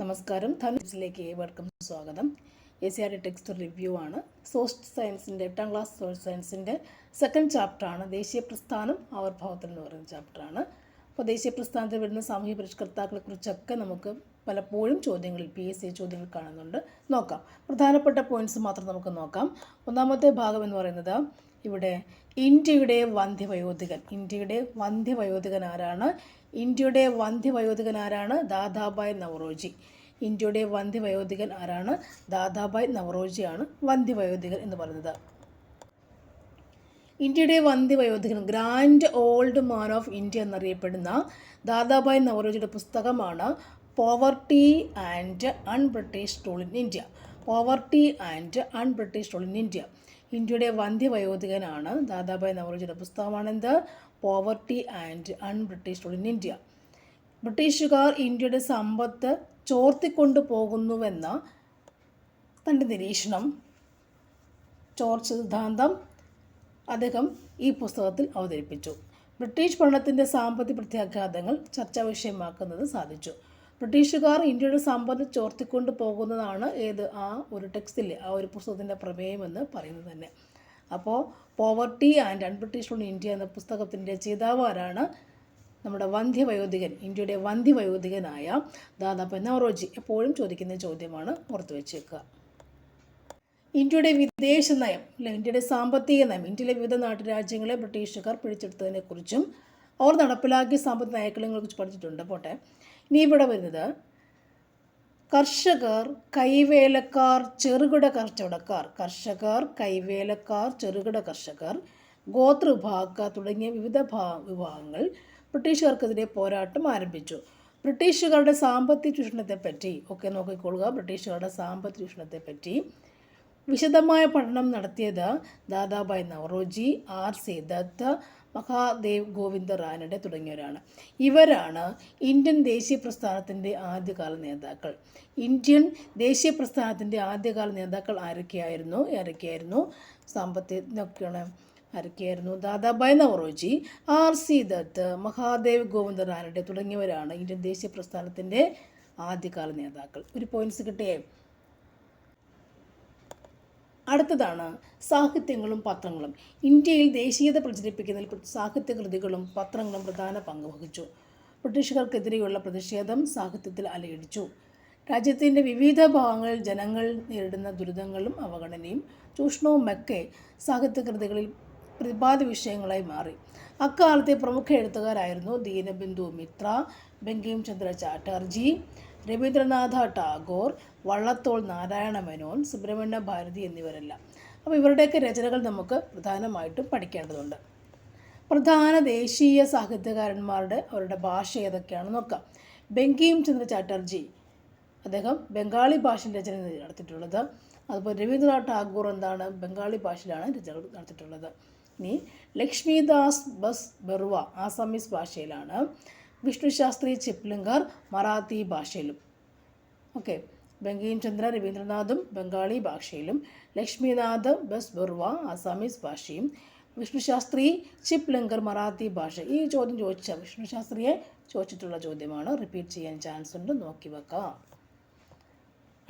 നമസ്കാരം. ധനുസിലേക്ക് ഏവർക്കും സ്വാഗതം. A C R text review ആണ്. സോഷ്യൽ സയൻസിന്റെ എട്ടാം ക്ലാസ് സോഷ്യൽ സയൻസിന്റെ സെക്കൻഡ് ചാപ്റ്ററാണ് ദേശീയ പ്രസ്ഥാനം ആവിർഭാവത്തിൽ എന്ന് പറയുന്ന ചാപ്റ്ററാണ് അപ്പോൾ ദേശീയ പ്രസ്ഥാനത്തിൽ വരുന്ന സാമൂഹ്യ പരിഷ്കർത്താക്കളെ കുറിച്ചൊക്കെ നമുക്ക് പലപ്പോഴും ചോദ്യങ്ങളിൽ പി എസ് സി ചോദ്യങ്ങൾ കാണുന്നുണ്ട്. നോക്കാം. പ്രധാനപ്പെട്ട പോയിന്റ്സ് മാത്രം നമുക്ക് നോക്കാം. ഒന്നാമത്തെ ഭാഗം എന്ന് പറയുന്നത് ഇവിടെ ഇന്ത്യയുടെ വന്ധ്യവയോധികൻ. ഇന്ത്യയുടെ വന്ധ്യവയോധികൻ ആരാണ്? ഇന്ത്യയുടെ വന്ധ്യവയോധികൻ ആരാണ്? ദാദാബായ് നവറോജി. ഇന്ത്യയുടെ വന്ധ്യവയോധികൻ ആരാണ്? ദാദാബായ് നവറോജിയാണ് വന്ധ്യവയോധികൻ എന്ന് പറയുന്നത്. ഇന്ത്യയുടെ വന്ധ്യവയോധികൻ grand old man of India എന്നറിയപ്പെടുന്ന ദാദാബായ് നവറോജിയുടെ പുസ്തകമാണ് poverty and un British rule in India. Poverty and un British rule in India. ഇന്ത്യയുടെ വന്ധ്യവയോധികനാണ്. ദാദാഭായ് നവറോജിയുടെ പുസ്തകമാണെന്ത്? Poverty and un British in India ബ്രിട്ടീഷുകാർ ഇന്ത്യയുടെ സമ്പത്ത് ചോർത്തിക്കൊണ്ടു പോകുന്നുവെന്ന തന്റെ നിരീക്ഷണം ചോർച്ച സിദ്ധാന്തം അദ്ദേഹം ഈ പുസ്തകത്തിൽ അവതരിപ്പിച്ചു. ബ്രിട്ടീഷ് ഭരണത്തിന്റെ സാമ്പത്തിക പ്രത്യാഘാതങ്ങൾ ചർച്ചാ വിഷയമാക്കുന്നത് സാധിച്ചു. ബ്രിട്ടീഷുകാർ ഇന്ത്യയുടെ സമ്പത്ത് ചോർത്തിക്കൊണ്ട് പോകുന്നതാണ് ഏത്? ആ ഒരു ടെക്സ്റ്റിൽ ആ ഒരു പുസ്തകത്തിന്റെ പ്രമേയമെന്ന് പറയുന്നത് തന്നെ. അപ്പോൾ പോവർട്ടി ആൻഡ് അൺബ്രിട്ടീഷ് ഇന്ത്യ എന്ന പുസ്തകത്തിന്റെ രചയിതാവ് നമ്മുടെ വന്ധ്യവയോധികൻ ഇന്ത്യയുടെ വന്ധ്യവയോധികനായ ദാദാ നവറോജി എപ്പോഴും ചോദിക്കുന്ന ചോദ്യമാണ് ഓർത്തു വെച്ചേക്കുക ഇന്ത്യയുടെ വിദേശ നയം അല്ലെ ഇന്ത്യയുടെ സാമ്പത്തിക നയം ഇന്ത്യയിലെ വിവിധ നാട്ടുരാജ്യങ്ങളെ ബ്രിട്ടീഷുകാർ പിടിച്ചെടുത്തതിനെക്കുറിച്ചും അവർ നടപ്പിലാക്കിയ സാമ്പത്തിക നയങ്ങളെക്കുറിച്ച് പഠിച്ചിട്ടുണ്ട്. പോട്ടെ. ഇനി ഇവിടെ വരുന്നത് കർഷകർ കൈവേലക്കാർ ചെറുകിട കച്ചവടക്കാർ കർഷകർ കൈവേലക്കാർ ചെറുകിട കർഷകർ ഗോത്രവിഭാഗക്കാർ തുടങ്ങിയ വിവിധ വിഭാഗങ്ങൾ ബ്രിട്ടീഷുകാർക്കെതിരെ പോരാട്ടം ആരംഭിച്ചു. ബ്രിട്ടീഷുകാരുടെ സാമ്പത്തിക ചൂഷണത്തെപ്പറ്റി ഒക്കെ നോക്കിക്കൊള്ളുക. ബ്രിട്ടീഷുകാരുടെ സാമ്പത്തിക ചൂഷണത്തെപ്പറ്റി വിശദമായ പഠനം നടത്തിയത് ദാദാബായ് നവറോജി ആർ സി ദത്ത് മഹാദേവ് ഗോവിന്ദ റാനഡെ തുടങ്ങിയവരാണ്. ഇവരാണ് ഇന്ത്യൻ ദേശീയ പ്രസ്ഥാനത്തിന്റെ ആദ്യകാല നേതാക്കൾ. ഇന്ത്യൻ ദേശീയ പ്രസ്ഥാനത്തിന്റെ ആദ്യകാല നേതാക്കൾ ആരൊക്കെയായിരുന്നു? ആരൊക്കെയായിരുന്നു? സാമ്പത്തികൊക്കെയാണ് ആരൊക്കെയായിരുന്നു? ദാദാബായ് നവറോജി ആർ സി ദത്ത് മഹാദേവ് ഗോവിന്ദ റാനഡെ തുടങ്ങിയവരാണ് ഇന്ത്യൻ ദേശീയ പ്രസ്ഥാനത്തിന്റെ ആദ്യകാല നേതാക്കൾ. ഒരു പോയിന്റ്സ് കിട്ടിയേ? അടുത്തതാണ് സാഹിത്യങ്ങളും പത്രങ്ങളും. ഇന്ത്യയിൽ ദേശീയത പ്രചരിപ്പിക്കുന്നതിൽ സാഹിത്യകൃതികളും പത്രങ്ങളും പ്രധാന പങ്ക് വഹിച്ചു. ബ്രിട്ടീഷുകാർക്കെതിരെയുള്ള പ്രതിഷേധം സാഹിത്യത്തിൽ അലയടിച്ചു. രാജ്യത്തിന്റെ വിവിധ ഭാഗങ്ങളിൽ ജനങ്ങൾ നേരിടുന്ന ദുരിതങ്ങളും അവഗണനയും ചൂഷണവും ഒക്കെ സാഹിത്യകൃതികളിൽ പ്രതിപാദ്യ വിഷയങ്ങളായി മാറി. അക്കാലത്തെ പ്രമുഖ എഴുത്തുകാരായിരുന്നു ദീനബിന്ദു മിത്ര ബങ്കിം ചന്ദ്ര ചാറ്റർജി രവീന്ദ്രനാഥ ടാഗോർ വള്ളത്തോൾ നാരായണ മേനോൻ സുബ്രഹ്മണ്യ ഭാരതി എന്നിവരെല്ലാം. അപ്പോൾ ഇവരുടെയൊക്കെ രചനകൾ നമുക്ക് പ്രധാനമായിട്ടും പഠിക്കേണ്ടതുണ്ട്. പ്രധാന ദേശീയ സാഹിത്യകാരന്മാരുടെ അവരുടെ ഭാഷ ഏതൊക്കെയാണെന്ന് നോക്കാം. ബംഗീം ചന്ദ്ര ചാറ്റർജി അദ്ദേഹം ബംഗാളി ഭാഷയിൽ രചന നടത്തിയിട്ടുള്ളത്. അതുപോലെ രവീന്ദ്രനാഥ് ടാഗോർ എന്താണ്? ബംഗാളി ഭാഷയിലാണ് രചന നടത്തിയിട്ടുള്ളത്. ഇനി ലക്ഷ്മിദാസ് ബസ് ബെറുവ ആസാമീസ് ഭാഷയിലാണ്. വിഷ്ണു ശാസ്ത്രി ചിപ്ലിംഗർ മറാത്തി ഭാഷയിലും. ഓക്കെ. ബംഗീം ചന്ദ്ര രവീന്ദ്രനാഥും ബംഗാളി ഭാഷയിലും. ലക്ഷ്മിനാഥ് ബസ് ബുർവ അസാമീസ് ഭാഷയും. വിഷ്ണു ശാസ്ത്രി ചിപ്ലിങ്കർ മറാത്തി ഭാഷ. ഈ ചോദ്യം ചോദിച്ച വിഷ്ണു ശാസ്ത്രിയെ ചോദിച്ചിട്ടുള്ള ചോദ്യമാണ്. റിപ്പീറ്റ് ചെയ്യാൻ ചാൻസ് ഉണ്ട്. നോക്കി വെക്കാം.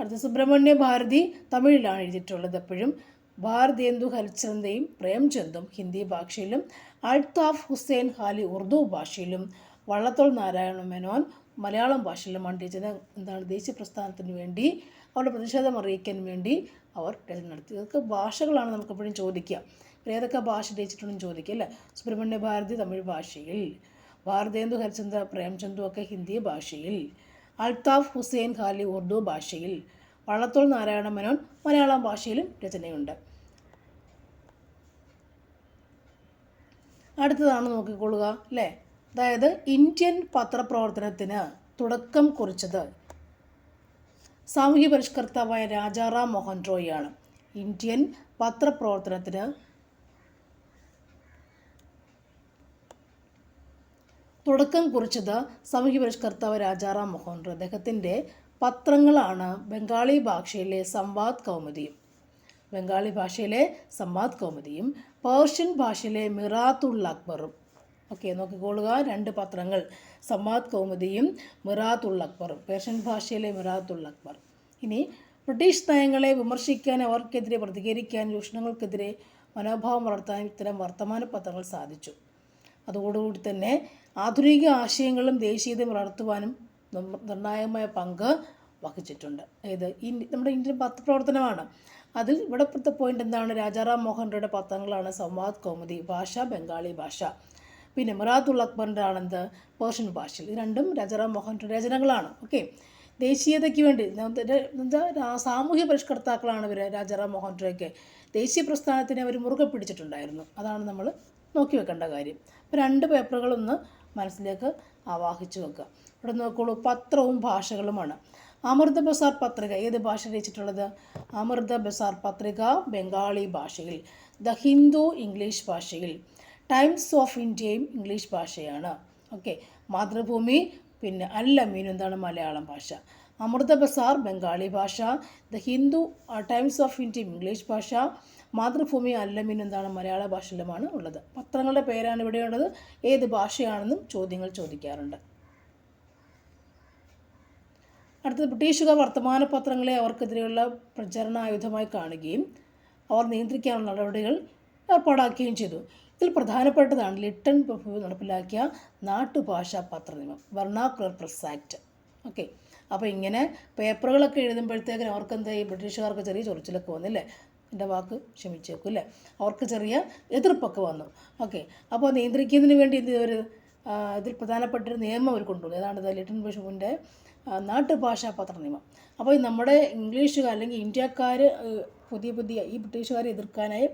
അടുത്ത. സുബ്രഹ്മണ്യ ഭാരതി തമിഴിലാണ് എഴുതിയിട്ടുള്ളത് എപ്പോഴും. ഭാരതേന്ദു ഹരിചന്ദയും പ്രേംചന്ദും ഹിന്ദി ഭാഷയിലും. അൽത്താഫ് ഹുസൈൻ ഹാലി ഉറുദു ഭാഷയിലും. വള്ളത്തോൾ നാരായണ മേനോൻ മലയാളം ഭാഷയിലുമാണ് രചന എന്താണ് ദേശീയ പ്രസ്ഥാനത്തിന് വേണ്ടി അവരുടെ പ്രതിഷേധം അറിയിക്കാൻ വേണ്ടി അവർ രചന നടത്തി. ഇതൊക്കെ ഭാഷകളാണ് നമുക്ക് എപ്പോഴും ചോദിക്കുക. ഏതൊക്കെ ഭാഷ രചിച്ചിട്ടുണ്ടെന്ന് ചോദിക്കുക അല്ലേ? സുബ്രഹ്മണ്യ ഭാരതി തമിഴ് ഭാഷയിൽ ഭാരതേന്ദു ഹരിചന്ദ്ര പ്രേംചന്ദു ഒക്കെ ഹിന്ദി ഭാഷയിൽ അൽത്താഫ് ഹുസൈൻ ഖാലി ഉറുദു ഭാഷയിൽ വള്ളത്തോൾ നാരായണ മേനോൻ മലയാളം ഭാഷയിലും രചനയുണ്ട്. അടുത്തതാണ് നോക്കിക്കൊള്ളുക അല്ലേ? അതായത് ഇന്ത്യൻ പത്രപ്രവർത്തനത്തിന് തുടക്കം കുറിച്ചത് സാമൂഹ്യ പരിഷ്കർത്താവായ രാജാറാം മോഹൻ റോയിയാണ്. ഇന്ത്യൻ പത്രപ്രവർത്തനത്തിന് തുടക്കം കുറിച്ചത് സാമൂഹ്യ പരിഷ്കർത്താവ് രാജാറാം മോഹൻ റോയ്. അദ്ദേഹത്തിന്റെ പത്രങ്ങളാണ് ബംഗാളി ഭാഷയിലെ സംവാദ് കൗമുദിയും ബംഗാളി ഭാഷയിലെ സംവാദ് കൗമുദിയും പേർഷ്യൻ ഭാഷയിലെ മിറാത്തുൽ അക്ബറും ഓക്കെ നോക്കിക്കോളുക രണ്ട് പത്രങ്ങൾ. സമ്മാദ് കൗമുദിയും മിറാത്തുൽ അക്ബറും. പേർഷ്യൻ ഭാഷയിലെ മിറാത്തുൽ അക്ബർ. ഇനി ബ്രിട്ടീഷ് നയങ്ങളെ വിമർശിക്കാൻ അവർക്കെതിരെ പ്രതികരിക്കാൻ ചൂഷണങ്ങൾക്കെതിരെ മനോഭാവം വളർത്താൻ ഇത്തരം വർത്തമാന പത്രങ്ങൾ സാധിച്ചു. അതോടുകൂടി തന്നെ ആധുനിക ആശയങ്ങളും ദേശീയതയും വളർത്തുവാനും നിർണായകമായ പങ്ക് വഹിച്ചിട്ടുണ്ട്. അതായത് ഇന്ത്യ നമ്മുടെ ഇന്ത്യൻ പത്രപ്രവർത്തനമാണ്. അതിൽ ഇവിടെ പോയിന്റ് എന്താണ്? രാജാറാം മോഹൻ റോയുടെ പത്രങ്ങളാണ് സംവാദ് കൗമുദി ഭാഷ ബംഗാളി ഭാഷ. പിന്നെ മിറാത്തുൽ അക്ബറിന്റെ ആണെന്ത് പേർഷ്യൻ ഭാഷയിൽ. ഇത് രണ്ടും രാജാറാം മോഹൻ രചനകളാണ്. ഓക്കെ. ദേശീയതയ്ക്ക് വേണ്ടി എന്താ സാമൂഹ്യ പരിഷ്കർത്താക്കളാണ് ഇവർ രാജാറാം മോഹൻ റോയ്ക്ക് ദേശീയ പ്രസ്ഥാനത്തിനെ അവർ മുറുകെ പിടിച്ചിട്ടുണ്ടായിരുന്നു. അതാണ് നമ്മൾ നോക്കി വെക്കേണ്ട കാര്യം. അപ്പോൾ രണ്ട് പേപ്പറുകളൊന്ന് മനസ്സിലേക്ക് ആവാഹിച്ചു വെക്കുക. ഇവിടെ നോക്കുള്ളൂ പത്രവും ഭാഷകളുമാണ്. അമൃത ബസാർ പത്രിക ഏത് ഭാഷ രചിച്ചിട്ടുള്ളത്? അമൃത ബസാർ പത്രിക ബംഗാളി ഭാഷയിൽ. ദ ഹിന്ദു ഇംഗ്ലീഷ് ഭാഷയിൽ. ടൈംസ് ഓഫ് ഇന്ത്യയും ഇംഗ്ലീഷ് ഭാഷയാണ്. ഓക്കെ മാതൃഭൂമി പിന്നെ അല്ല മീൻ എന്താണ് മലയാളം ഭാഷ. അമൃത ബസാർ ബംഗാളി ഭാഷ. The Hindu Times of India English ഭാഷ. മാതൃഭൂമി അല്ലമീൻ എന്താണ് മലയാള ഭാഷയിലുമാണ് ഉള്ളത്. പത്രങ്ങളുടെ പേരാണ് ഇവിടെയുള്ളത് ഏത് ഭാഷയാണെന്നും ചോദ്യങ്ങൾ ചോദിക്കാറുണ്ട്. അടുത്തത് ബ്രിട്ടീഷുകാർ വർത്തമാന പത്രങ്ങളെ അവർക്കെതിരെയുള്ള പ്രചരണായുധമായി കാണുകയും അവർ നിയന്ത്രിക്കാനുള്ള നടപടികൾ ഏർപ്പാടാക്കുകയും ചെയ്തു. ഇതിൽ പ്രധാനപ്പെട്ടതാണ് ലിട്ടൺ പ്രഭു നടപ്പിലാക്കിയ നാട്ടുഭാഷാ പത്ര നിയമം വർണാക്കുലർ പ്രസ് ആക്ട് ഓക്കെ അപ്പോൾ ഇങ്ങനെ പേപ്പറുകളൊക്കെ എഴുതുമ്പോഴത്തേക്കിനും അവർക്ക് എന്താ ഈ ബ്രിട്ടീഷുകാർക്ക് ചെറിയ ചൊറിച്ചിലൊക്കെ വന്നില്ലേ? എന്റെ വാക്ക് ക്ഷമിച്ചേക്കും അല്ലേ? അവർക്ക് ചെറിയ എതിർപ്പൊക്കെ വന്നു. ഓക്കെ അപ്പോൾ നിയന്ത്രിക്കുന്നതിന് വേണ്ടി എന്ത് ഒരു ഇതിൽ പ്രധാനപ്പെട്ട ഒരു നിയമം അവർ കൊണ്ടുവന്നു. ഏതാണ്ട് ലിട്ടൺ ബിഷപ്പിന്റെ നാട്ടുഭാഷാ പത്ര നിയമം അപ്പോൾ നമ്മുടെ ഇംഗ്ലീഷുകാർ അല്ലെങ്കിൽ ഇന്ത്യക്കാർ പുതിയ പുതിയ ഈ ബ്രിട്ടീഷുകാരെ എതിർക്കാനായി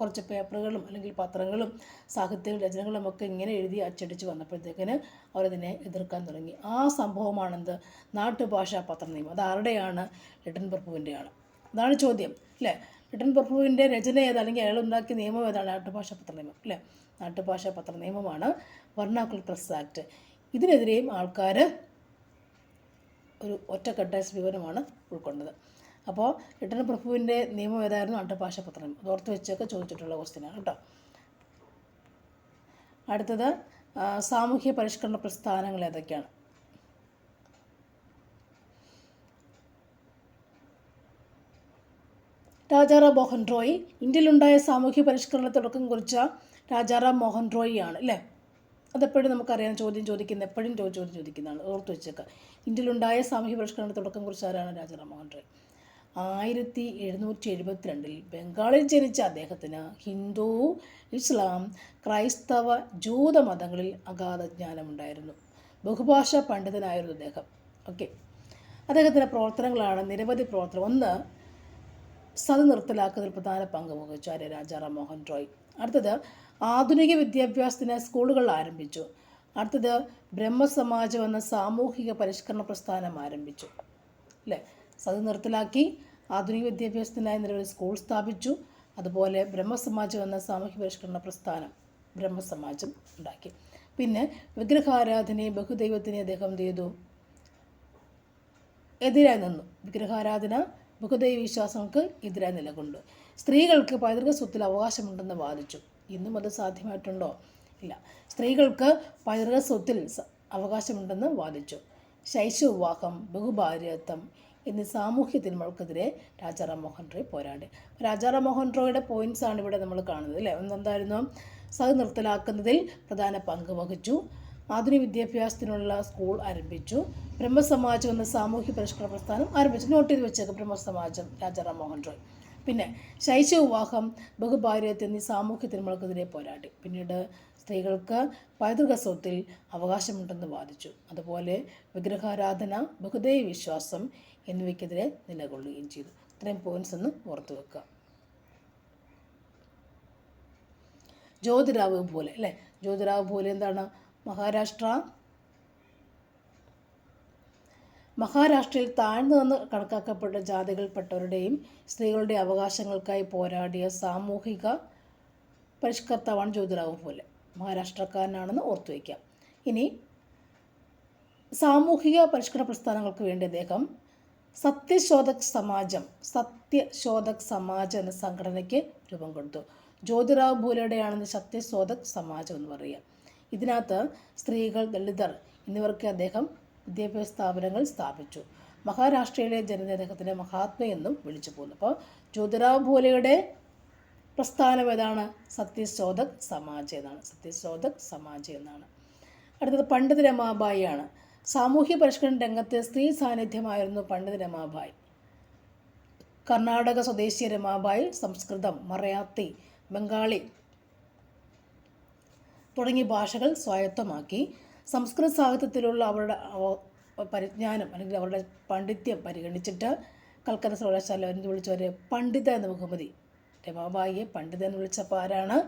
കുറച്ച് പേപ്പറുകളും അല്ലെങ്കിൽ പത്രങ്ങളും സാഹിത്യ രചനകളും ഒക്കെ ഇങ്ങനെ എഴുതി അച്ചടിച്ച് വന്നപ്പോഴത്തേക്കിന് അവരതിനെ എതിർക്കാൻ തുടങ്ങി. ആ സംഭവമാണെന്ത്? നാട്ടുഭാഷാ പത്ര നിയമം അത് ആരുടെയാണ്? ലിട്ടൻ പ്രഭുവിന്റെയാണ്. അതാണ് ചോദ്യം അല്ലേ? ലിട്ടൻ പ്രഭുവിന്റെ രചന ഏത്? അല്ലെങ്കിൽ അയാൾ ഉണ്ടാക്കിയ നിയമം ഏതാണ്? നാട്ടുഭാഷാ പത്ര നിയമം അല്ലേ? നാട്ടുഭാഷാ പത്ര നിയമമാണ് വർണാക്കുൽ പ്രസ് ആക്ട്. ഇതിനെതിരെയും ആൾക്കാർ ഒരു ഒറ്റക്കെട്ടായ സമീപനമാണ് ഉൾക്കൊണ്ടത്. അപ്പോൾ ലിട്ടൻ പ്രഭുവിന്റെ നിയമം ഏതായിരുന്നു? അട്ടപ്പാശപത്രം ഓർത്ത് വെച്ചൊക്കെ ചോദിച്ചിട്ടുള്ള ക്വസ്റ്റ്യനാണ് കേട്ടോ. അടുത്തത് സാമൂഹ്യ പരിഷ്കരണ പ്രസ്ഥാനങ്ങൾ ഏതൊക്കെയാണ്? രാജാറാം മോഹൻ റോയ്. ഇന്ത്യയിലുണ്ടായ സാമൂഹ്യ പരിഷ്കരണ തുടക്കം കുറിച്ച രാജാറാം മോഹൻ റോയ് ആണ് അല്ലേ? അതെപ്പോഴും നമുക്കറിയാം ചോദ്യം ചോദിക്കുന്ന എപ്പോഴും ചോദ്യം ചോദിക്കുന്നതാണ്. ഓർത്ത് വെച്ചേക്കാം. ഇന്ത്യയിലുണ്ടായ സാമൂഹ്യ പരിഷ്കരണ തുടക്കം കുറിച്ച ആരാണ് രാജാറാം മോഹൻ റോയ്? ആയിരത്തി എഴുന്നൂറ്റി എഴുപത്തിരണ്ടിൽ ബംഗാളിൽ ജനിച്ച അദ്ദേഹത്തിന് ഹിന്ദു ഇസ്ലാം ക്രൈസ്തവ ജൂത മതങ്ങളിൽ അഗാധ ജ്ഞാനമുണ്ടായിരുന്നു. ബഹുഭാഷ പണ്ഡിതനായിരുന്നു അദ്ദേഹം. ഓക്കെ അദ്ദേഹത്തിന്റെ പ്രവർത്തനങ്ങളാണ് നിരവധി പ്രവർത്തനം. ഒന്ന് സത് നിർത്തലാക്കുന്നതിൽ പ്രധാന പങ്ക് വഹിച്ചു ആര്യ രാജാറാം മോഹൻ റോയ്. അടുത്തത് ആധുനിക വിദ്യാഭ്യാസത്തിന് സ്കൂളുകൾ ആരംഭിച്ചു. അടുത്തത് ബ്രഹ്മസമാജം എന്ന സാമൂഹിക പരിഷ്കരണ പ്രസ്ഥാനം ആരംഭിച്ചു. അല്ലേ സത് നിർത്തലാക്കി. ആധുനിക വിദ്യാഭ്യാസത്തിനായി നിരവധി സ്കൂൾ സ്ഥാപിച്ചു. അതുപോലെ ബ്രഹ്മസമാജം എന്ന സാമൂഹ്യ പരിഷ്കരണ പ്രസ്ഥാനം ബ്രഹ്മസമാജം ഉണ്ടാക്കി. പിന്നെ വിഗ്രഹാരാധനയെ ബഹുദൈവത്തിനെ അദ്ദേഹം ചെയ്തു? എതിരായി നിന്നു. വിഗ്രഹാരാധന ബഹുദൈവ വിശ്വാസങ്ങൾക്ക് എതിരായി നിലകൊണ്ടു. സ്ത്രീകൾക്ക് പൈതൃക സ്വത്തിൽ അവകാശമുണ്ടെന്ന് വാദിച്ചു. ഇന്നും അത് സാധ്യമായിട്ടുണ്ടോ? ഇല്ല. സ്ത്രീകൾക്ക് പൈതൃക സ്വത്തിൽ അവകാശമുണ്ടെന്ന് വാദിച്ചു. ശൈശവിവാഹം ബഹുഭാര്യത്വം എന്നീ സാമൂഹ്യ തിന്മകൾക്കെതിരെ രാജാറാം മോഹൻ റോയ് പോരാടി. രാജാറാം മോഹൻ റോയുടെ പോയിന്റ്സ് ആണ് ഇവിടെ നമ്മൾ കാണുന്നത് അല്ലേ? ഒന്നെന്തായിരുന്നു സത് നിർത്തലാക്കുന്നതിൽ പ്രധാന പങ്ക് വഹിച്ചു. ആധുനിക വിദ്യാഭ്യാസത്തിനുള്ള സ്കൂൾ ആരംഭിച്ചു. ബ്രഹ്മസമാജം എന്ന സാമൂഹ്യ പരിഷ്കരണ പ്രസ്ഥാനം ആരംഭിച്ചു. നോട്ട് ചെയ്ത് വെച്ചേക്കും ബ്രഹ്മസമാജം രാജാറാം മോഹൻ റോയ്. പിന്നെ ശൈശവ വിവാഹം ബഹുഭാര്യത്വം എന്നീ സാമൂഹ്യ തിന്മകൾക്കെതിരെ പോരാടി. പിന്നീട് സ്ത്രീകൾക്ക് പൈതൃക സ്വത്തിൽ അവകാശമുണ്ടെന്ന് വാദിച്ചു. അതുപോലെ വിഗ്രഹാരാധന ബഹുദൈവ വിശ്വാസം എന്നിവയ്ക്കെതിരെ നിലകൊള്ളുകയും ചെയ്തു. ഇത്രയും പോയിന്റ്സ് ഒന്ന് ഓർത്തു വെക്കുക. ജ്യോതിരാവ് പോലെ അല്ലേ? ജ്യോതിരാവ് പോലെ എന്താണ്? മഹാരാഷ്ട്ര. മഹാരാഷ്ട്രയിൽ താഴ്ന്നു നിന്ന് കണക്കാക്കപ്പെട്ട ജാതികൾപ്പെട്ടവരുടെയും സ്ത്രീകളുടെ അവകാശങ്ങൾക്കായി പോരാടിയ സാമൂഹിക പരിഷ്കർത്താവാണ് ജ്യോതിരാവ് പോലെ. മഹാരാഷ്ട്രക്കാരനാണെന്ന് ഓർത്തു വയ്ക്കാം ഇനി സാമൂഹിക പരിഷ്കരണ പ്രസ്ഥാനങ്ങൾക്ക് വേണ്ടി അദ്ദേഹം സത്യശോധക് സമാജം സത്യശോധക് സമാജം എന്ന സംഘടനയ്ക്ക് രൂപം കൊടുത്തു. ജ്യോതിറാവ് ഭൂലയുടെയാണെന്ന് സത്യശോധക് സമാജം എന്ന് പറയുക. ഇതിനകത്ത് സ്ത്രീകൾ ദളിതർ എന്നിവർക്ക് അദ്ദേഹം വിദ്യാഭ്യാസ സ്ഥാപനങ്ങൾ സ്ഥാപിച്ചു. മഹാരാഷ്ട്രയിലെ ജനത എന്നും വിളിച്ചു പോകുന്നു അപ്പോൾ ജ്യോതിറാവ് ഭൂലയുടെ പ്രസ്ഥാനം ഏതാണ്? സത്യശോധക് സമാജ് എന്നാണ്. സത്യശോധക് സമാജ് എന്നാണ്. അടുത്തത് പണ്ഡിത് രമാബായി ആണ് സാമൂഹ്യ പരിഷ്കരണ രംഗത്തെ സ്ത്രീ സാന്നിധ്യമായിരുന്നു പണ്ഡിത രമാബായി. കർണാടക സ്വദേശി രമാബായി സംസ്കൃതം മറയാത്തി ബംഗാളി തുടങ്ങിയ ഭാഷകൾ സ്വായത്തമാക്കി. സംസ്കൃത സാഹിത്യത്തിലുള്ള അവരുടെ പരിജ്ഞാനം അല്ലെങ്കിൽ അവരുടെ പാണ്ഡിത്യം പരിഗണിച്ചിട്ട് കൽക്കത്ത സർവകലാശാല എന്ന് വിളിച്ചവരെ പണ്ഡിത എന്ന ബഹുമതി രമാബായിയെ പണ്ഡിത എന്ന് വിളിച്ചപ്പോൾ ആരാണ്?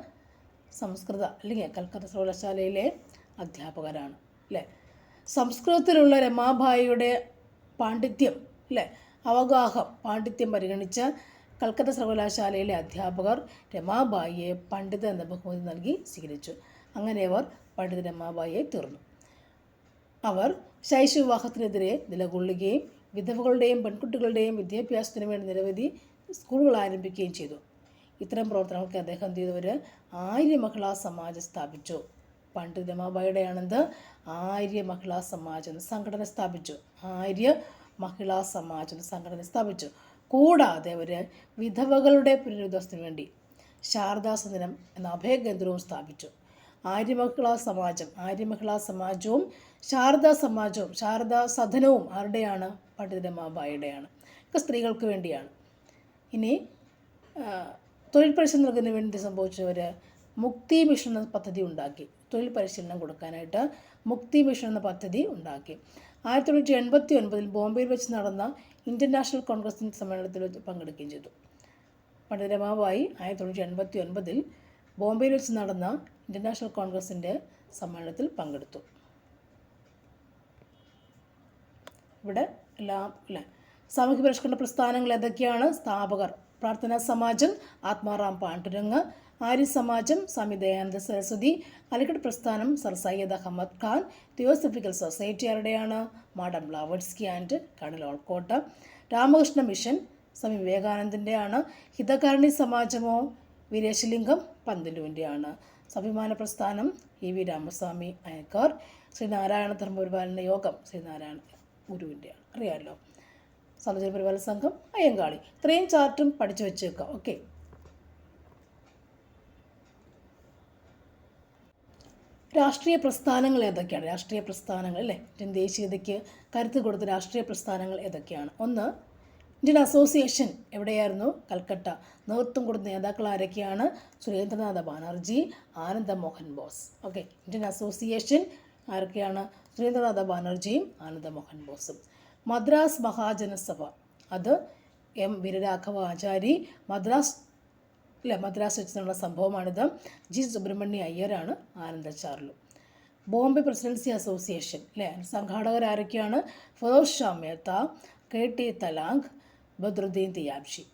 സംസ്കൃത അല്ലെങ്കിൽ കൽക്കത്ത സർവകലാശാലയിലെ അധ്യാപകരാണ്. അല്ലേ? സംസ്കൃതത്തിലുള്ള രമാഭായിയുടെ പാണ്ഡിത്യം അല്ലേ? അവഗാഹം പാണ്ഡിത്യം പരിഗണിച്ച കൽക്കത്ത സർവകലാശാലയിലെ അധ്യാപകർ രമാബായിയെ പണ്ഡിത എന്ന ബഹുമതി നൽകി സ്വീകരിച്ചു. അങ്ങനെ അവർ പണ്ഡിത രമാബായിയെ തീർന്നു. അവർ ശൈശവിവാഹത്തിനെതിരെ നിലകൊള്ളുകയും വിധവകളുടെയും പെൺകുട്ടികളുടെയും വിദ്യാഭ്യാസത്തിന് വേണ്ടി നിരവധി സ്കൂളുകൾ ആരംഭിക്കുകയും ചെയ്തു. ഇത്തരം പ്രവർത്തനങ്ങൾക്ക് അദ്ദേഹം ചെയ്തവർ ആര്യ മഹിളാ സമാജം സ്ഥാപിച്ചു. പണ്ഡിത് രമാബായിയുടെ ആണെന്ത് ആര്യ മഹിളാ സമാജ് എന്ന സംഘടന സ്ഥാപിച്ചു. ആര്യ മഹിളാ സമാജം എന്ന സംഘടന സ്ഥാപിച്ചു. കൂടാതെ അവർ വിധവകളുടെ പുനരുദ്ധാസത്തിന് വേണ്ടി ശാരദാ സദനം എന്ന അഭയകേന്ദ്രവും സ്ഥാപിച്ചു. ആര്യമഹിളാ സമാജം ആര്യമഹിളാ സമാജവും ശാരദാ സമാജവും ശാരദാ സദനവും ആരുടെയാണ്? പണ്ഡിത രമാബായിയുടെയാണ് ഒക്കെ സ്ത്രീകൾക്ക് വേണ്ടിയാണ്. ഇനി തൊഴിൽ പരിശീലനം നൽകുന്നതിന് വേണ്ടി സംഭവിച്ചവർ മുക്തി മിഷൻ എന്ന പദ്ധതി ഉണ്ടാക്കി. തൊഴിൽ പരിശീലനം കൊടുക്കാനായിട്ട് മുക്തി മിഷൻ എന്ന പദ്ധതി ഉണ്ടാക്കി. ആയിരത്തി തൊള്ളായിരത്തി എൺപത്തി ഒൻപതിൽ ബോംബെയിൽ വെച്ച് നടന്ന ഇന്ത്യൻ നാഷണൽ കോൺഗ്രസ് സമ്മേളനത്തിൽ പങ്കെടുക്കുകയും ചെയ്തു. പണ്ഡിത രമാബായി ആയിരത്തി തൊള്ളായിരത്തി എൺപത്തി ഒൻപതിൽ ബോംബെയിൽ വെച്ച് നടന്ന ഇന്ത്യൻ നാഷണൽ കോൺഗ്രസിന്റെ സമ്മേളനത്തിൽ പങ്കെടുത്തു. ഇവിടെ എല്ലാം അല്ലേ? സാമൂഹ്യ പരിഷ്കരണ പ്രസ്ഥാനങ്ങൾ ഏതൊക്കെയാണ് സ്ഥാപകർ പ്രാർത്ഥനാ സമാജം ആത്മാറാം പാണ്ഡുരംഗ് ആര്യ സമാജം സ്വാമി ദയാനന്ദ സരസ്വതി അലിഗഡ് പ്രസ്ഥാനം sir Syed Ahmad Khan theosophical society ആരുടെയാണ് madam Blavatsky and colonel Olcott. Ramakrishna mission Swami വിവേകാനന്ദന്റെയാണ് Hitakarini സമാജമോ വീരേശലിംഗം പന്തലുവിന്റെയാണ് സ്വാഭിമാന പ്രസ്ഥാനം ഇ വി രാമസ്വാമി അയക്കാർ. ശ്രീനാരായണ ധർമ്മപരിപാലന യോഗം ശ്രീനാരായണ ഗുരുവിന്റെയാണ് അറിയാമല്ലോ സമുദ്ര പരിപാലന സംഘം അയ്യങ്കാളി. ഇത്രയും ചാർട്ടും പഠിച്ചു വെച്ചേക്കാം. ഓക്കെ. രാഷ്ട്രീയ പ്രസ്ഥാനങ്ങൾ ഏതൊക്കെയാണ്? രാഷ്ട്രീയ പ്രസ്ഥാനങ്ങൾ അല്ലേ? ഇന്ത്യൻ ദേശീയതയ്ക്ക് കരുത്ത് കൊടുത്ത രാഷ്ട്രീയ പ്രസ്ഥാനങ്ങൾ ഏതൊക്കെയാണ്? ഒന്ന് ഇന്ത്യൻ അസോസിയേഷൻ എവിടെയായിരുന്നു? കൽക്കട്ട. നേതൃത്വം കൊടുത്ത നേതാക്കൾ ആരൊക്കെയാണ്? Surendranath Banerjee Ananda Mohan Bose. Okay Indian association ആരൊക്കെയാണ്? സുരേന്ദ്രനാഥ ബാനർജിയും ആനന്ദ മോഹൻ ബോസും. മദ്രാസ് മഹാജനസഭ. അത് എം. വീരരാഘവ ആചാരി മദ്രാസ് ഇല്ല മദ്രാസ് വെച്ച് നടന്ന സംഭവമാണിത്. ജി. സുബ്രഹ്മണ്യ അയ്യരാണ് ആനന്ദ ബോംബെ പ്രസിഡൻസി അസോസിയേഷൻ അല്ലേ സംഘാടകർ ആരൊക്കെയാണ്? Pheroze Shah Mehta K T Telang Badruddin Tyabji.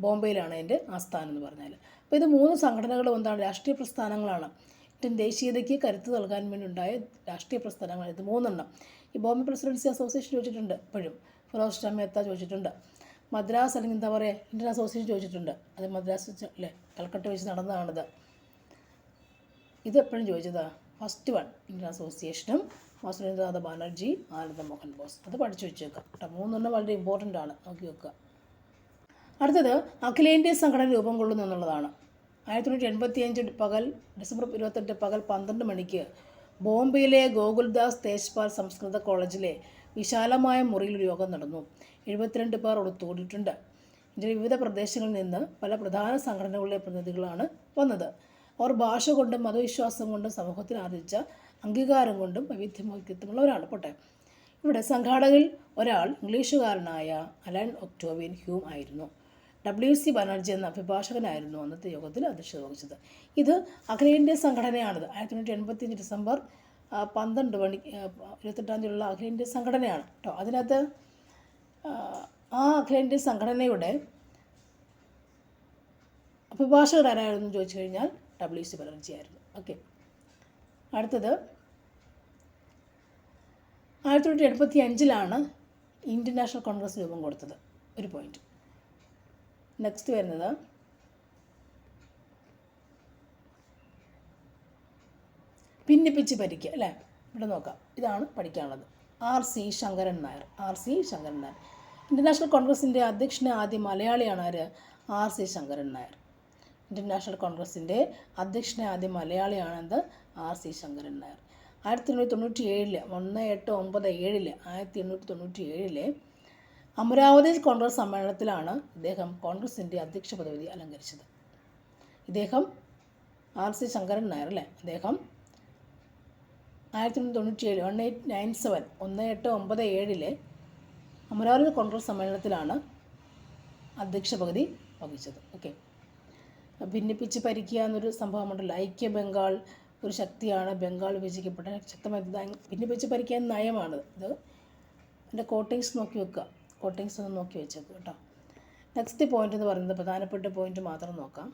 ബോംബെയിലാണ് എന്റെ ആസ്ഥാനം എന്ന് പറഞ്ഞാൽ അപ്പോൾ ഇത് മൂന്ന് സംഘടനകളും എന്താണ്? രാഷ്ട്രീയ പ്രസ്ഥാനങ്ങളാണ്. ഇന്ത്യൻ ദേശീയതയ്ക്ക് കരുത്ത് നൽകാൻ വേണ്ടി ഉണ്ടായ രാഷ്ട്രീയ പ്രസ്ഥാനങ്ങൾ ഇത് മൂന്നെണ്ണം. ഈ ബോംബെ പ്രസിഡൻസി അസോസിയേഷൻ ചോദിച്ചിട്ടുണ്ട് ഇപ്പോഴും. ഫിറോസ് ഷാ മേത്ത ചോദിച്ചിട്ടുണ്ട്. മദ്രാസ് അല്ലെങ്കിൽ എന്താ പറയുക ഇന്ത്യൻ അസോസിയേഷൻ ചോദിച്ചിട്ടുണ്ട്. അത് മദ്രാസ് അല്ലേ കൽക്കട്ട വെച്ച് നടന്നതാണിത്. ഇത് എപ്പോഴും ചോദിച്ചതാ ഫസ്റ്റ് വൺ ഇന്ത്യൻ അസോസിയേഷനും വസുരേന്ദ്രനാഥ ബാനർജി ആനന്ദ മോഹൻ ബോസ്. അത് പഠിച്ചു വെച്ചേക്കാം കേട്ടോ. മൂന്നെണ്ണം വളരെ ഇമ്പോർട്ടന്റ് ആണ്. നോക്കി വെക്കുക. അടുത്തത് അഖിലേന്ത്യാ സംഘടന രൂപം കൊള്ളുന്നു എന്നുള്ളതാണ്. ആയിരത്തി തൊള്ളായിരത്തി എൺപത്തി അഞ്ച് പകൽ ഡിസംബർ ഇരുപത്തെട്ട് പകൽ പന്ത്രണ്ട് മണിക്ക് ബോംബെയിലെ ഗോകുൽദാസ് തേജ്പാൽ സംസ്കൃത കോളേജിലെ വിശാലമായ മുറിയിൽ ഒരു യോഗം നടന്നു. എഴുപത്തിരണ്ട് പേർ ഒളിത്തോടിയിട്ടുണ്ട് ഇന്ത്യയിലെ വിവിധ പ്രദേശങ്ങളിൽ നിന്ന് പല പ്രധാന സംഘടനകളിലെ പ്രതിനിധികളാണ് വന്നത്. അവർ ഭാഷ കൊണ്ടും മതവിശ്വാസം കൊണ്ടും സമൂഹത്തിൽ ആർജിച്ച അംഗീകാരം കൊണ്ടും വൈവിധ്യമൗക്യത്വമുള്ളവരാണ് പോട്ടെ ഇവിടെ സംഘാടകരിൽ ഒരാൾ ഇംഗ്ലീഷുകാരനായ അലൻ ഒക്ടോവിയൻ ഹ്യൂം ആയിരുന്നു. ഡബ്ല്യു സി ബാനർജി എന്ന അഭിഭാഷകനായിരുന്നു അന്നത്തെ യോഗത്തിൽ അധ്യക്ഷത വഹിച്ചത്. ഇത് അഖിലേന്ത്യാ സംഘടനയാണിത്. ആയിരത്തി തൊള്ളായിരത്തി എൺപത്തിയഞ്ച് ഡിസംബർ പന്ത്രണ്ട് മണി ഇരുപത്തെട്ടാം തീയതിയുള്ള അഖിലേന്ത്യാ സംഘടനയാണ് കേട്ടോ അതിനകത്ത് ആ, അഖിലേന്ത്യാ സംഘടനയുടെ അഭിഭാഷകർ ആരായിരുന്നു ചോദിച്ചു കഴിഞ്ഞാൽ ഡബ്ല്യു സി ബാനർജി ആയിരുന്നു. ഓക്കെ അടുത്തത് ആയിരത്തി തൊള്ളായിരത്തി എൺപത്തി അഞ്ചിലാണ് ഇന്ത്യൻ നാഷണൽ കോൺഗ്രസ് രൂപം കൊടുത്തത്. ഒരു പോയിന്റ് നെക്സ്റ്റ് വരുന്നത് ഭിന്നിപ്പിച്ച് ഭരിക്കുക അല്ലേ? ഇവിടെ നോക്കാം. ഇതാണ് പഠിക്കാനുള്ളത്. R C Sankaran Nair. R C Sankaran Nair. International കോൺഗ്രസിന്റെ അധ്യക്ഷന് ആദ്യ മലയാളിയാണ് ആര്? R C Sankaran Nair. International കോൺഗ്രസിന്റെ അധ്യക്ഷനെ ആദ്യ മലയാളിയാണെന്ത് ആർ സി ശങ്കരൻ നായർ. ആയിരത്തി എണ്ണൂറ്റി തൊണ്ണൂറ്റി ഏഴിൽ ഒന്ന് എട്ട് ഒമ്പത് ഏഴിൽ ആയിരത്തി എണ്ണൂറ്റി തൊണ്ണൂറ്റി ഏഴിലെ അമരാവതി കോൺഗ്രസ് സമ്മേളനത്തിലാണ് ഇദ്ദേഹം കോൺഗ്രസിന്റെ അധ്യക്ഷ പദവി അലങ്കരിച്ചത്. ഇദ്ദേഹം ആർ സി ശങ്കരൻ നായർ അല്ലേ? അദ്ദേഹം ആയിരത്തി തൊണ്ണൂറ്റി ഏഴ് വൺ എയ്റ്റ് നയൻ സെവൻ ഒന്ന് എട്ട് ഒമ്പത് ഏഴിലെ അമരാവതി കോൺഗ്രസ് സമ്മേളനത്തിലാണ് അധ്യക്ഷ പകുതി വഹിച്ചത്. ഓക്കെ ഭിന്നിപ്പിച്ച് ഭരിക്കുക എന്നൊരു സംഭവമുണ്ടല്ലോ ഐക്യ ബംഗാൾ ഒരു ശക്തിയാണ്. ബംഗാൾ വിഭജിക്കപ്പെട്ട ശക്തമായ ഭിന്നിപ്പിച്ച് ഭരിക്കാൻ നയമാണ് ഇത്. എന്റെ കോട്ടിങ്സ് നോക്കി വെക്കുക. കോട്ടിങ്സ് ഒന്ന് നോക്കി വെച്ചേക്കുക കേട്ടോ. നെക്സ്റ്റ് പോയിന്റ് എന്ന് പറയുന്നത് പ്രധാനപ്പെട്ട പോയിന്റ് മാത്രം നോക്കാം.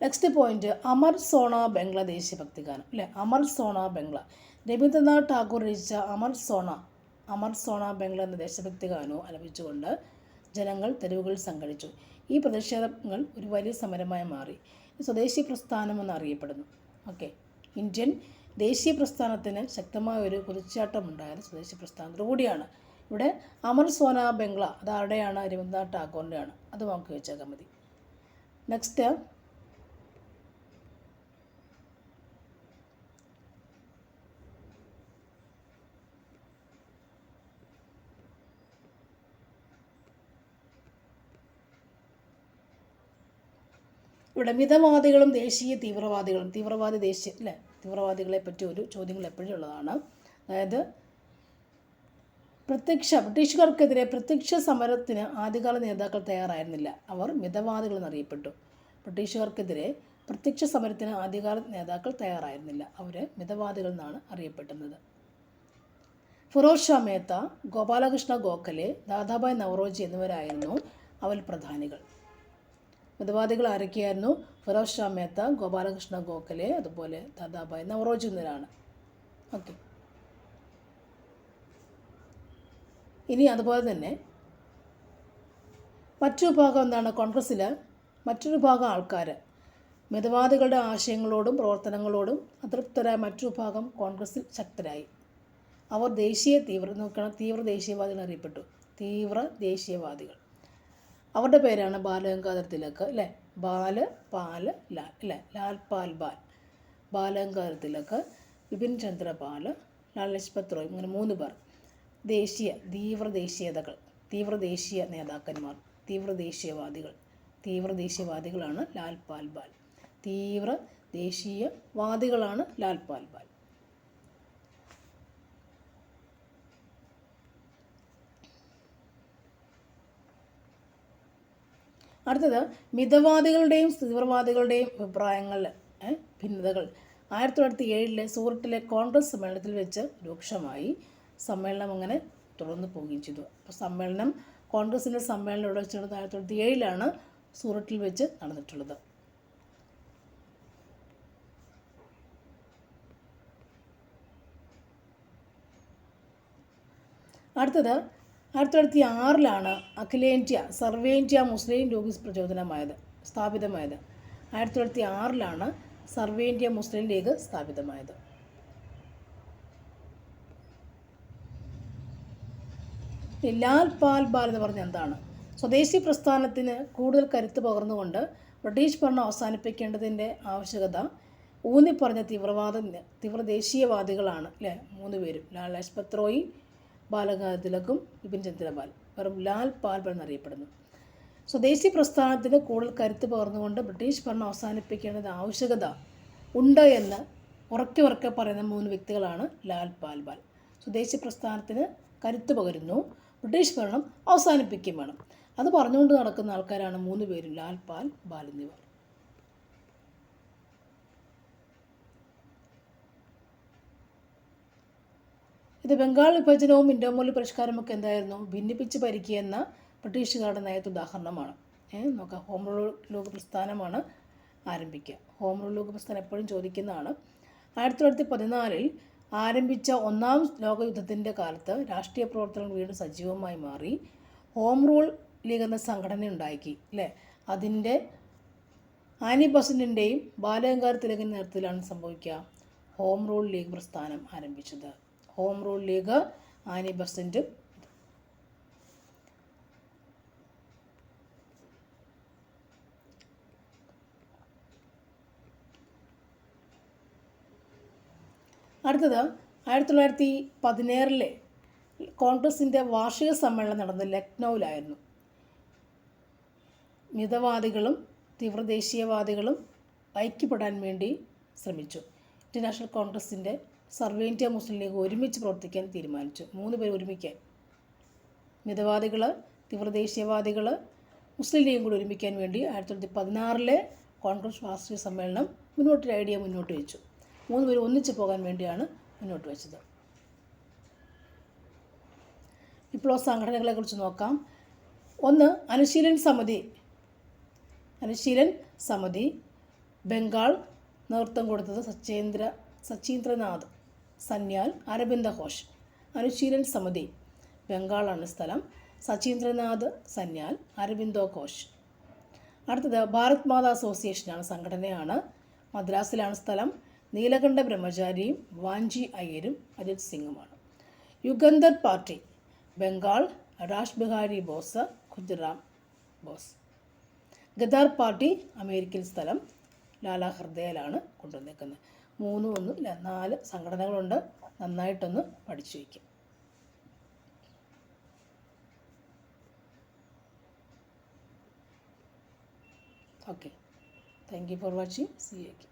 നെക്സ്റ്റ് പോയിന്റ് അമർ സോണ ബംഗ്ല ദേശീയ ഭക്തിഗാനം അല്ലേ അമർ സോണ ബംഗ്ല രവീന്ദ്രനാഥ് ടാഗോർ രചിച്ച അമർ സോണ അമർ സോണ ബംഗ്ല എന്ന ദേശഭക്തി ഗാനവും ആലപിച്ചുകൊണ്ട് ജനങ്ങൾ തെരുവുകൾ സംഘടിച്ചു ഈ പ്രതിഷേധങ്ങൾ ഒരു വലിയ സമരമായി മാറി. സ്വദേശി പ്രസ്ഥാനം എന്നറിയപ്പെടുന്നു ഓക്കെ ഇന്ത്യൻ ദേശീയ പ്രസ്ഥാനത്തിന് ശക്തമായ ഒരു കുതിച്ചാട്ടം ഉണ്ടായത് സ്വദേശി പ്രസ്ഥാനത്തിലൂടെയാണ് ഇവിടെ അമർ സോന ബംഗ്ല അത് ആരുടെയാണ്? രവീന്ദ്രനാഥ് ടാഗോറിന്റെയാണ് അത് നമുക്ക് വെച്ചേക്കാൻ മതി. നെക്സ്റ്റ് ഇവിടെ മിതവാദികളും ദേശീയ തീവ്രവാദികളും തീവ്രവാദി ദേശീയ അല്ലേ? തീവ്രവാദികളെ പറ്റി ഒരു ചോദ്യങ്ങൾ എപ്പോഴും ഉള്ളതാണ്. അതായത് പ്രത്യക്ഷ ബ്രിട്ടീഷുകാർക്കെതിരെ പ്രത്യക്ഷ സമരത്തിന് ആദ്യകാല നേതാക്കൾ തയ്യാറായിരുന്നില്ല. അവർ മിതവാദികൾ എന്നറിയപ്പെട്ടു. ബ്രിട്ടീഷുകാർക്കെതിരെ പ്രത്യക്ഷ സമരത്തിന് ആദ്യകാല നേതാക്കൾ തയ്യാറായിരുന്നില്ല. അവർ മിതവാദികൾ എന്നാണ് അറിയപ്പെടുന്നത്. ഫിറോസ് ഷാ മേത്ത ഗോപാലകൃഷ്ണ ഗോഖലെ ദാദാഭായ് നവറോജി എന്നിവരായിരുന്നു അവൽ പ്രധാനികൾ. മിതവാദികൾ ആരൊക്കെയായിരുന്നു? ഫിറോസ് ഷാ മേത്ത ഗോപാലകൃഷ്ണ ഗോഖലെ അതുപോലെ ദാദാഭായ് നവറോജി എന്നിവരാണ് ഓക്കെ ഇനി അതുപോലെ തന്നെ മറ്റു ഭാഗം എന്താണ്? കോൺഗ്രസ്സിൽ മറ്റൊരു ഭാഗം ആൾക്കാർ മിതവാദികളുടെ ആശയങ്ങളോടും പ്രവർത്തനങ്ങളോടും അതൃപ്തരായ മറ്റു ഭാഗം കോൺഗ്രസ്സിൽ ശക്തരായി. അവർ ദേശീയ തീവ്ര നോക്കണം തീവ്ര ദേശീയവാദികൾ അറിയപ്പെട്ടു. തീവ്ര ദേശീയവാദികൾ. അവരുടെ പേരാണ് ബാലഗംഗാധർ തിലക് അല്ലേ? ബാല പാൽ ലാൽ അല്ലേ? ലാൽ പാൽ ബാൽ. ബാലഗംഗാധർ തിലക് വിപിൻ ചന്ദ്ര പാൽ ലാൽ ലജ്പത് റോയ് ഇങ്ങനെ മൂന്ന് പേർ. ദേശീയ തീവ്ര ദേശീയതകൾ തീവ്ര ദേശീയ നേതാക്കന്മാർ തീവ്ര ദേശീയവാദികൾ. തീവ്ര ദേശീയവാദികളാണ് ലാൽ പാൽ ബാൽ. തീവ്ര ദേശീയവാദികളാണ് ലാൽ പാൽ ബാൽ. അടുത്തത് മിതവാദികളുടെയും തീവ്രവാദികളുടെയും അഭിപ്രായങ്ങളിൽ ഭിന്നതകൾ. ആയിരത്തി തൊള്ളായിരത്തി ഏഴിലെ സൂററ്റിലെ കോൺഗ്രസ് സമ്മേളനത്തിൽ വെച്ച് രൂക്ഷമായി സമ്മേളനം അങ്ങനെ തുടർന്ന് പോവുകയും ചെയ്തു. അപ്പോൾ സമ്മേളനം കോൺഗ്രസിന്റെ സമ്മേളനം ഇവിടെ വെച്ച് ആയിരത്തി തൊള്ളായിരത്തി ഏഴിലാണ് സൂററ്റിൽ വെച്ച് നടന്നിട്ടുള്ളത്. അടുത്തത് ആയിരത്തി തൊള്ളായിരത്തി ആറിലാണ് അഖിലേന്ത്യ സർവേന്ത്യ മുസ്ലിം ലീഗ് പ്രചോദനമായത് സ്ഥാപിതമായത്. ആയിരത്തി തൊള്ളായിരത്തി ആറിലാണ് സർവേന്ത്യ മുസ്ലിം ലീഗ് സ്ഥാപിതമായത്. ലാൽ പാൽ ബാൽ എന്ന് പറഞ്ഞ എന്താണ്? സ്വദേശി പ്രസ്ഥാനത്തിന് കൂടുതൽ കരുത്ത് പകർന്നുകൊണ്ട് ബ്രിട്ടീഷ് ഭരണം അവസാനിപ്പിക്കേണ്ടതിന്റെ ആവശ്യകത ഊന്നിപ്പറഞ്ഞ തീവ്രവാദ തീവ്രദേശീയവാദികളാണ് അല്ലേ മൂന്ന് പേരും ലാൽ ലജ്പത് റോയ് ബാലഗംഗാധര തിലകും വിപിൻ ചന്ദ്രപാൽ വെറും ലാൽ പാൽ എന്നറിയപ്പെടുന്നു സ്വദേശി പ്രസ്ഥാനത്തിന് കൂടുതൽ കരുത്ത് പകർന്നുകൊണ്ട് ബ്രിട്ടീഷ് ഭരണം അവസാനിപ്പിക്കേണ്ടത് ആവശ്യകത ഉണ്ട് എന്ന് ഉറക്കെ ഉറക്കെ പറയുന്ന മൂന്ന് വ്യക്തികളാണ് ലാൽ പാൽബാൽ സ്വദേശി പ്രസ്ഥാനത്തിന് കരുത്ത് പകരുന്നു. ബ്രിട്ടീഷ് ഭരണം അവസാനിപ്പിക്കുകയും വേണം. അത് പറഞ്ഞുകൊണ്ട് നടക്കുന്ന ആൾക്കാരാണ് മൂന്ന് പേരും ലാൽ പാൽ ബാൽ എന്നിവർ. ഇത് ബംഗാൾ വിഭജനവും ഇൻഡോമോലി പരിഷ്കാരമൊക്കെ എന്തായിരുന്നു? ഭിന്നിപ്പിച്ച് ഭരിക്കുകയെന്ന ബ്രിട്ടീഷുകാരുടെ നയത്ത് ഉദാഹരണമാണ്. ഏ നോക്കാം ഹോം റൂൾ ലോക പ്രസ്ഥാനമാണ് ആരംഭിക്കുക. ഹോം റൂൾ ലോക പ്രസ്ഥാനം എപ്പോഴും ചോദിക്കുന്നതാണ്. ആയിരത്തി തൊള്ളായിരത്തി പതിനാലിൽ ആരംഭിച്ച ഒന്നാം ലോകയുദ്ധത്തിന്റെ കാലത്ത് രാഷ്ട്രീയ പ്രവർത്തനങ്ങൾ വീണ്ടും സജീവമായി മാറി. ഹോം റൂൾ ലീഗ് എന്ന സംഘടന ഉണ്ടാക്കി അല്ലേ? അതിന്റെ ആനി ബസന്റിന്റെയും ബാലഗംഗാർ തിലകിന്റെ നേതൃത്വത്തിലാണ് സംഭവിക്കുക. ഹോം റൂൾ ലീഗ് പ്രസ്ഥാനം ആരംഭിച്ചത്. Home rule league Annie Besant അടുത്തത് ആയിരത്തി തൊള്ളായിരത്തി പതിനേഴിലെ കോൺഗ്രസിന്റെ വാർഷിക സമ്മേളനം നടന്നത് ലക്നൗവിലായിരുന്നു. മിതവാദികളും തീവ്രദേശീയവാദികളും ഐക്യപ്പെടാൻ വേണ്ടി ശ്രമിച്ചു. ഇന്റർനാഷണൽ കോൺഗ്രസിന്റെ സർവേ ഇന്ത്യ മുസ്ലിം ലീഗ് ഒരുമിച്ച് പ്രവർത്തിക്കാൻ തീരുമാനിച്ചു. മൂന്ന് പേർ ഒരുമിക്കാൻ. മിതവാദികൾ തീവ്രദേശീയവാദികൾ മുസ്ലിം ലീഗും കൂടി ഒരുമിക്കാൻ വേണ്ടി ആയിരത്തി തൊള്ളായിരത്തി പതിനാറിലെ കോൺഗ്രസ് രാഷ്ട്രീയ സമ്മേളനം മുന്നോട്ടൊരു ഐഡിയ മുന്നോട്ട് വെച്ചു. മൂന്ന് പേർ ഒന്നിച്ചു പോകാൻ വേണ്ടിയാണ് മുന്നോട്ട് വെച്ചത്. ഇപ്പോൾ സംഘടനകളെക്കുറിച്ച് നോക്കാം. ഒന്ന് അനുശീലൻ സമിതി. അനുശീലൻ സമിതി ബംഗാൾ നേതൃത്വം കൊടുത്തത് സച്ചേന്ദ്ര സച്ചീന്ദ്രനാഥ്. സന്യാൽ അരബിന്ദ ഘോഷ് അനുശീലൻ സമിതി. ബംഗാളാണ് സ്ഥലം. സച്ചീന്ദ്രനാഥ് സന്യാൽ അരബിന്ദോ ഘോഷ് അടുത്തത് ഭാരത് മാതാ അസോസിയേഷനാണ് സംഘടനയാണ്. മദ്രാസിലാണ് സ്ഥലം. നീലകണ്ഠ ബ്രഹ്മചാരിയും വാഞ്ചി അയ്യരും Ajit സിംഗുമാണ്. Yugantar party. Bengal Raj Behari Bose Khudiram Bose. Ghadar party American സ്ഥലം. ലാലാ ഹൃദയയിലാണ് കൊണ്ടുവന്നേക്കുന്നത്. മൂന്ന് ഒന്നും ഇല്ല നാല് സംഘടനകളുണ്ട്. നന്നായിട്ടൊന്ന് പഠിച്ചു വയ്ക്കും. Okay thank you for watching see you